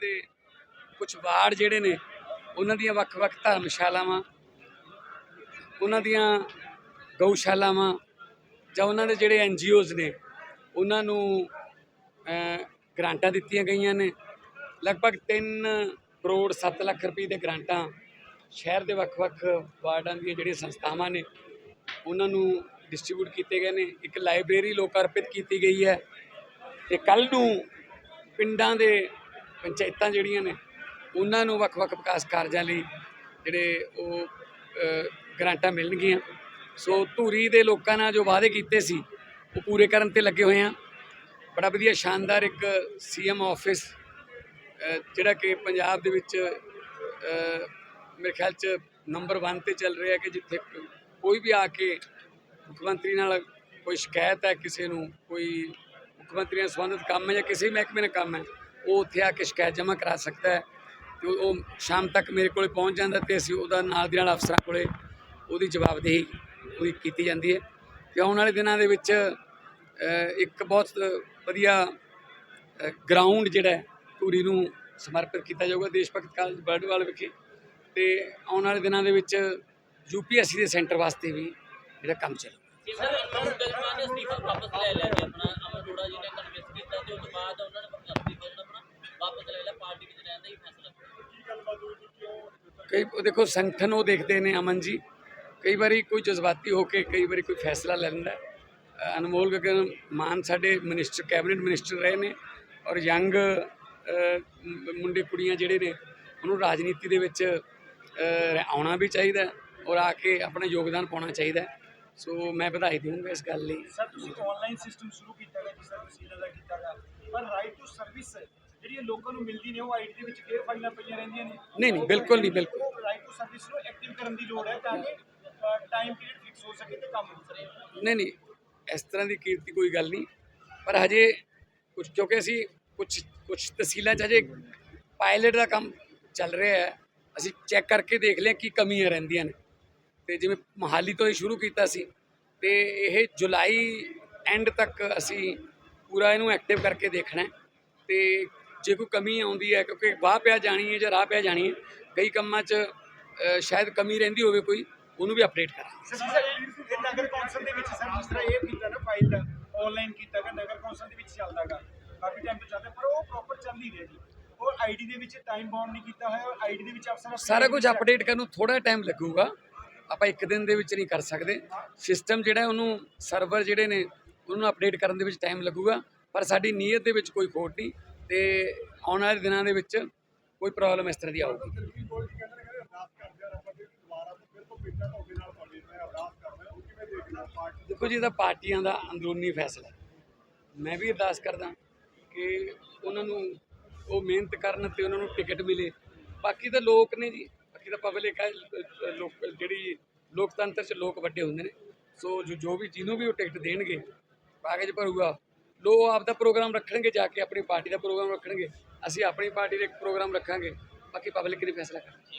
ਦੇ ਕੁਝ ਵਾਰਡ ਜਿਹੜੇ ਨੇ ਉਹਨਾਂ ਦੀਆਂ ਵੱਖ-ਵੱਖ ਧਰਮਸ਼ਾਲਾਵਾਂ ਉਹਨਾਂ ਦੀਆਂ ਗਊਸ਼ਾਲਾਵਾਂ ਜਾਂ ਉਹਨਾਂ ਦੇ ਜਿਹੜੇ ਐਨਜੀਓਜ਼ ਨੇ ਉਹਨਾਂ ਨੂੰ ਅਹ, ਗ੍ਰਾਂਟਾਂ ਦਿੱਤੀਆਂ ਗਈਆਂ ਨੇ। ਲਗਭਗ 3 ਕਰੋੜ 7 ਲੱਖ ਰੁਪਏ ਦੇ ਗ੍ਰਾਂਟਾਂ ਸ਼ਹਿਰ ਦੇ ਵੱਖ-ਵੱਖ ਵਾਰਡਾਂ ਦੀਆਂ ਜਿਹੜੀਆਂ ਸੰਸਥਾਵਾਂ ਨੇ ਉਹਨਾਂ ਨੂੰ ਡਿਸਟ੍ਰੀਬਿਊਟ ਕੀਤੇ ਗਏ ਨੇ। ਇੱਕ ਲਾਇਬ੍ਰੇਰੀ ਲੋਕ ਅਰਪਿਤ ਕੀਤੀ ਗਈ ਹੈ ਤੇ ਕੱਲ ਨੂੰ ਪਿੰਡਾਂ ਦੇ ਪੰਚਾਇਤਾਂ ਜਿਹੜੀਆਂ ਨੇ ਉਹਨਾਂ ਨੂੰ ਵੱਖ-ਵੱਖ ਵਿਕਾਸ ਕਾਰਜਾਂ ਲਈ ਜਿਹੜੇ ਉਹ ਅ, ਗ੍ਰਾਂਟਾਂ ਮਿਲਣਗੀਆਂ। ਸੋ ਧੂਰੀ ਦੇ ਲੋਕਾਂ ਨਾਲ ਜੋ ਵਾਅਦੇ ਕੀਤੇ ਸੀ ਉਹ ਪੂਰੇ ਕਰਨ ਤੇ ਲੱਗੇ ਹੋਏ ਆ ਬੜਾ ਵਧੀਆ ਸ਼ਾਨਦਾਰ ਇੱਕ ਸੀਐਮ ਆਫਿਸ ਅ, ਜਿਹੜਾ ਕਿ ਪੰਜਾਬ ਦੇ ਵਿੱਚ ਮੇਰੇ ਖਿਆਲ ਚ ਨੰਬਰ 1 ਤੇ ਚੱਲ ਰਿਹਾ ਕਿ ਜਿੱਥੇ ਕੋਈ ਵੀ ਆ ਕੇ ਮੁੱਖ ਮੰਤਰੀ ਨਾਲ ਕੋਈ ਸ਼ਿਕਾਇਤ ਹੈ ਕਿਸੇ ਨੂੰ ਕੋਈ ਮੁੱਖ ਮੰਤਰੀ ਨਾਲ ਸੰਬੰਧਿਤ ਕੰਮ ਹੈ ਜਾਂ ਕਿਸੇ ਮਹਿਕਮੇ ਨਾਲ ਕੰਮ ਹੈ ਉਹ ਉੱਥੇ ਆ ਕੇ ਸ਼ਿਕਾਇਤ ਜਮ੍ਹਾਂ ਕਰਾ ਸਕਦਾ ਹੈ ਤੇ ਉਹ ਸ਼ਾਮ ਤੱਕ ਮੇਰੇ ਕੋਲੇ ਪਹੁੰਚ ਜਾਂਦਾ ਤੇ ਅਸੀਂ ਉਹਦਾ ਨਾਲ ਦੀ ਨਾਲ ਅਫਸਰਾਂ ਕੋਲੇ ਉਹਦੀ ਜਵਾਬਦੇਹੀ ਉਹਦੀ ਕੀਤੀ ਜਾਂਦੀ ਹੈ ਤੇ ਆਉਣ ਵਾਲੇ ਦਿਨਾਂ ਦੇ ਵਿੱਚ ਇੱਕ ਬਹੁਤ ਵਧੀਆ ਗਰਾਊਂਡ ਜਿਹੜਾ ਧੂਰੀ ਨੂੰ ਸਮਰਪਿਤ ਕੀਤਾ ਜਾਊਗਾ ਦੇਸ਼ ਭਗਤ ਕਾਲਜ ਬਰਡਵਾਲ ਵਿਖੇ ਤੇ ਆਉਣ ਵਾਲੇ ਦਿਨਾਂ ਦੇ ਵਿੱਚ ਯੂਪੀਐਸਸੀ ਦੇ ਸੈਂਟਰ ਵਾਸਤੇ ਵੀ ਜਿਹੜਾ ਕੰਮ ਚੱਲੂ ਸਰ ਗਜਮਾਨ ਨੇ ਅਸਤੀਫਾ ਵਾਪਸ ਲੈ ਲਿਆ ਜੀ ਆਪਣਾ ਅਮਰ ਅਰੋੜਾ ਜੀ ਨੇ ਕਨਵਿੰਸ ਕੀਤਾ ਤੇ ਉਸ ਤੋਂ ਬਾਅਦ ਉਹਨਾਂ ਨੇ ਅਸਤੀਫਾ ਜਿਹੜਾ ਆਪਣਾ ਵਾਪਸ ਲੈ ਲਿਆ ਪਾਰਟੀ ਵਿੱਚ ਰਹਿਣ ਦਾ ਹੀ ਫੈਸਲਾ ਕਈ ਦੇਖੋ ਸੰਗਠਨ ਉਹ ਦੇਖਦੇ ਨੇ ਅਮਨ ਜੀ, ਕਈ ਵਾਰੀ ਕੋਈ ਜਜ਼ਬਾਤੀ ਹੋ ਕੇ ਕਈ ਵਾਰੀ ਕੋਈ ਫੈਸਲਾ ਲੈ ਲੈਂਦਾ ਅਨਮੋਲ ਗਗਨ ਮਾਨ ਸਾਡੇ ਮਿਨਿਸਟਰ, ਕੈਬਨਿਟ ਮਿਨਿਸਟਰ ਰਹੇ ਨੇ ਔਰ ਯੰਗ ਮੁੰਡੇ ਕੁੜੀਆਂ ਜਿਹੜੇ ਨੇ, ਉਹਨੂੰ ਰਾਜਨੀਤੀ ਦੇ ਵਿੱਚ ਆਉਣਾ ਵੀ ਚਾਹੀਦਾ ਔਰ ਆ ਕੇ ਆਪਣਾ ਯੋਗਦਾਨ ਪਾਉਣਾ ਚਾਹੀਦਾ ਸੋ ਮੈਂ ਵਧਾਈ ਦੇਵਾਂਗਾ ਇਸ ਗੱਲ ਲਈ। ਸਰ, ਤੁਸੀਂ ਆਨਲਾਈਨ ਸਿਸਟਮ ਸ਼ੁਰੂ ਕੀਤਾ ਹੈ ਜਿਸ ਤਰ੍ਹਾਂ ਤੁਸੀਂ ਦਾ ਕੀਤਾ ਪਰ ਰਾਈਟ ਟੂ ਸਰਵਿਸ ਜਿਹੜੀ ਇਹ ਲੋਕਾਂ ਨੂੰ ਮਿਲਦੀ ਨੇ ਉਹ ਆਈਡੀ ਦੇ ਵਿੱਚ ਫੇਰ ਫਾਈਲਾਂ ਪਈਆਂ ਰਹਿੰਦੀਆਂ ਨੇ। ਨਹੀਂ ਨਹੀਂ ਬਿਲਕੁਲ ਨਹੀਂ ਬਿਲਕੁਲ। ਰਾਈਟ ਟੂ ਸਰਵਿਸ ਨੂੰ ਐਕਟਿਵ ਕਰਨ ਦੀ ਲੋੜ ਹੈ ਤਾਂ ਕਿ ਟਾਈਮ ਪੀਰੀਅਡ ਫਿਕਸ ਹੋ ਸਕੇ ਤੇ ਕੰਮ ਹੋ ਸਕੇ ਨਹੀਂ ਨਹੀਂ ਇਸ ਤਰ੍ਹਾਂ ਦੀ ਕੀਰਤੀ ਕੋਈ ਗੱਲ ਨਹੀਂ। ਪਰ ਹਜੇ ਕੁਝ ਕਿਉਂਕਿ ਅਸੀਂ ਕੁਝ ਕੁਝ ਤਹਿਸੀਲਾਂ 'ਚ ਹਜੇ ਪਾਇਲਟ ਦਾ ਕੰਮ ਚੱਲ ਰਿਹਾ ਹੈ। ਅਸੀਂ ਚੈੱਕ ਕਰਕੇ ਦੇਖ ਲਿਆ ਕੀ ਕਮੀਆਂ ਰਹਿੰਦੀਆਂ ਨੇ। ਤੇ ਜਿਵੇਂ ਮਹਾਲੀ ਤੋਂ ਹੀ ਸ਼ੁਰੂ ਕੀਤਾ ਸੀ ਤੇ ਇਹ ਜੁਲਾਈ ਐਂਡ ਤੱਕ ਅਸੀਂ ਪੂਰਾ ਇਹਨੂੰ ਐਕਟਿਵ ਕਰਕੇ ਦੇਖਣਾ ਤੇ ਜੇ ਕੋਈ ਕਮੀ ਆਉਂਦੀ ਹੈ ਕਿਉਂਕਿ ਵਾਹ ਪਿਆ ਜਾਣੀ ਹੈ ਜਾਂ ਰਾਹ ਪਿਆ ਜਾਣੀ ਹੈ ਕਈ ਕੰਮਾਂ 'ਚ ਸ਼ਾਇਦ ਕਮੀ ਰਹਿੰਦੀ ਹੋਵੇ ਕੋਈ ਉਹਨੂੰ ਵੀ ਅਪਡੇਟ ਕਰਾਂਗੇ। ਸਰ ਇਹ ਨਗਰ ਕੌਂਸਲ ਦੇ ਵਿੱਚ ਸਰ ਜਿਸ ਤਰ੍ਹਾਂ ਇਹ ਕੀਤਾ ਨਾ ਫਾਈਲ ਆਨਲਾਈਨ ਕੀਤਾ ਗਾ ਨਗਰ ਕੌਂਸਲ ਦੇ ਵਿੱਚ ਚੱਲਦਾ ਗਾ। ਕਾਫੀ ਟਾਈਮ ਤੋਂ ਚੱਲਦਾ ਪਰ ਉਹ ਪ੍ਰੋਪਰ ਚੱਲ ਨਹੀਂ ਰਿਹਾ ਜੀ। ਉਹ ਆਈਡੀ ਦੇ ਵਿੱਚ ਟਾਈਮ ਬਾਉਂਡ ਨਹੀਂ ਕੀਤਾ ਹੋਇਆ ਔਰ ਆਈਡੀ ਦੇ ਵਿੱਚ ਅਫਸਰ ਆਪਣੀ ਸਾਰਾ ਕੁਝ ਅਪਡੇਟ ਕਰਨ ਨੂੰ ਥੋੜਾ ਟਾਈਮ ਲੱਗੂਗਾ। ਆਪਾਂ ਇੱਕ ਦਿਨ ਦੇ ਵਿੱਚ ਨਹੀਂ ਕਰ ਸਕਦੇ। ਸਿਸਟਮ ਜਿਹੜਾ ਉਹਨੂੰ ਸਰਵਰ ਜਿਹੜੇ ਨੇ ਉਹਨੂੰ ਅਪਡੇਟ ਕਰਨ ਦੇ ਵਿੱਚ ਟਾਈਮ ਲੱਗੂਗਾ। ਪਰ ਸਾਡੀ ਨੀਅਤ ਦੇ ਵਿੱਚ ਕੋਈ ਖੋਟ ਨਹੀਂ। ਤੇ ਆਉਣ ਵਾਲੇ ਦਿਨਾਂ ਦੇ ਵਿੱਚ ਕੋਈ ਪ੍ਰੋਬਲਮ ਇਸ ਤਰ੍ਹਾਂ ਦੀ ਆਊਗੀ। ਦੇਖੋ ਜੀ, ਇਹ ਤਾਂ ਪਾਰਟੀਆਂ ਦਾ ਅੰਦਰੂਨੀ ਫੈਸਲਾ ਮੈਂ ਵੀ ਅਰਦਾਸ ਕਰਦਾ ਕਿ ਉਹਨਾਂ ਨੂੰ ਉਹ ਮਿਹਨਤ ਕਰਨ ਤੇ ਉਹਨਾਂ ਨੂੰ ਟਿਕਟ ਮਿਲੇ। ਬਾਕੀ ਤਾਂ ਲੋਕ ਨੇ ਜੀ, ਬਾਕੀ ਤਾਂ ਪਬਲਿਕ ਹੈ, ਲੋਕ ਜਿਹੜੀ ਲੋਕਤੰਤਰ 'ਚ ਲੋਕ ਵੱਡੇ ਹੁੰਦੇ ਨੇ। ਸੋ ਜੋ ਜੋ ਵੀ ਜਿਹਨੂੰ ਵੀ ਉਹ ਟਿਕਟ ਦੇਣਗੇ, ਕਾਗਜ਼ ਭਰੂਗਾ ਲੋਕ ਆਪ ਦਾ ਪ੍ਰੋਗਰਾਮ ਰੱਖਣਗੇ ਜਾ ਕੇ, ਆਪਣੀ ਪਾਰਟੀ ਦਾ ਪ੍ਰੋਗਰਾਮ ਰੱਖਣਗੇ। ਅਸੀਂ ਆਪਣੀ ਪਾਰਟੀ ਦਾ ਇੱਕ ਪ੍ਰੋਗਰਾਮ ਰੱਖਾਂਗੇ। ਬਾਕੀ ਪਬਲਿਕ ਨੇ ਫੈਸਲਾ ਕਰਨਾ